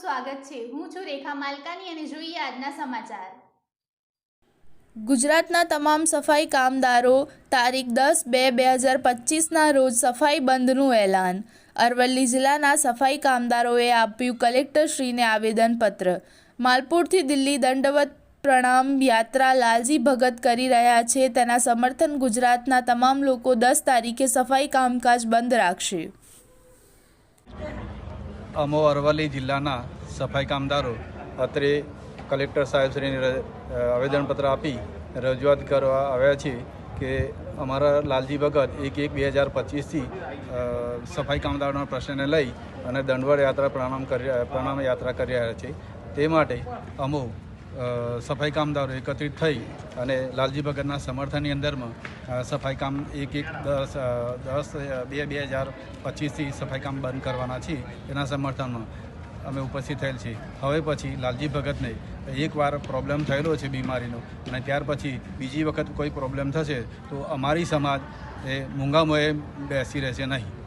સ્વાગત છે. હું છું રેખા માલકાની અને જોઈએ આજના સમાચાર. ગુજરાતના તમામ સફાઈ કામદારો તારીખ દસ બે બે હજાર પચીસના રોજ સફાઈ બંધનું એલાન. અરવલ્લી જિલ્લાના સફાઈ કામદારોએ આપ્યું કલેક્ટરશ્રીને આવેદનપત્ર. માલપુરથી દિલ્હી દંડવત પ્રણામ યાત્રા લાલજી ભગત કરી રહ્યા છે. તેના સમર્થન ગુજરાતના તમામ લોકો દસ તારીખે સફાઈ કામકાજ બંધ રાખશે. અમો અરવલ્લી જિલ્લાના સફાઈ કામદારો અત્રે કલેક્ટર સાહેબશ્રીને આવેદનપત્ર આપી રજૂઆત કરવા આવ્યા છે કે અમારા લાલજી ભગત એક એક બે હજાર પચીસથી સફાઈ કામદારોના પ્રશ્નને લઈ અને દંડવડ યાત્રા પ્રણામ કરી પ્રણામ યાત્રા કરી રહ્યા છે. તે માટે અમો સફાઈ કામદારો એકત્રિત થઈ અને લાલજી ભગતના સમર્થનની અંદરમાં સફાઈ કામ એક એક દસ દસ બે બે હજાર પચીસથી સફાઈ કામ બંધ કરવાના છીએ એના સમર્થનમાં અમે ઉપસ્થિત થયેલ છીએ. હવે પછી લાલજી ભગતને એકવાર પ્રોબ્લેમ થયેલો છે બીમારીનો અને ત્યાર પછી બીજી વખત કોઈ પ્રોબ્લેમ થશે તો અમારી સમાજ એ મૂંગા મોએ બેસી રહેશે નહીં.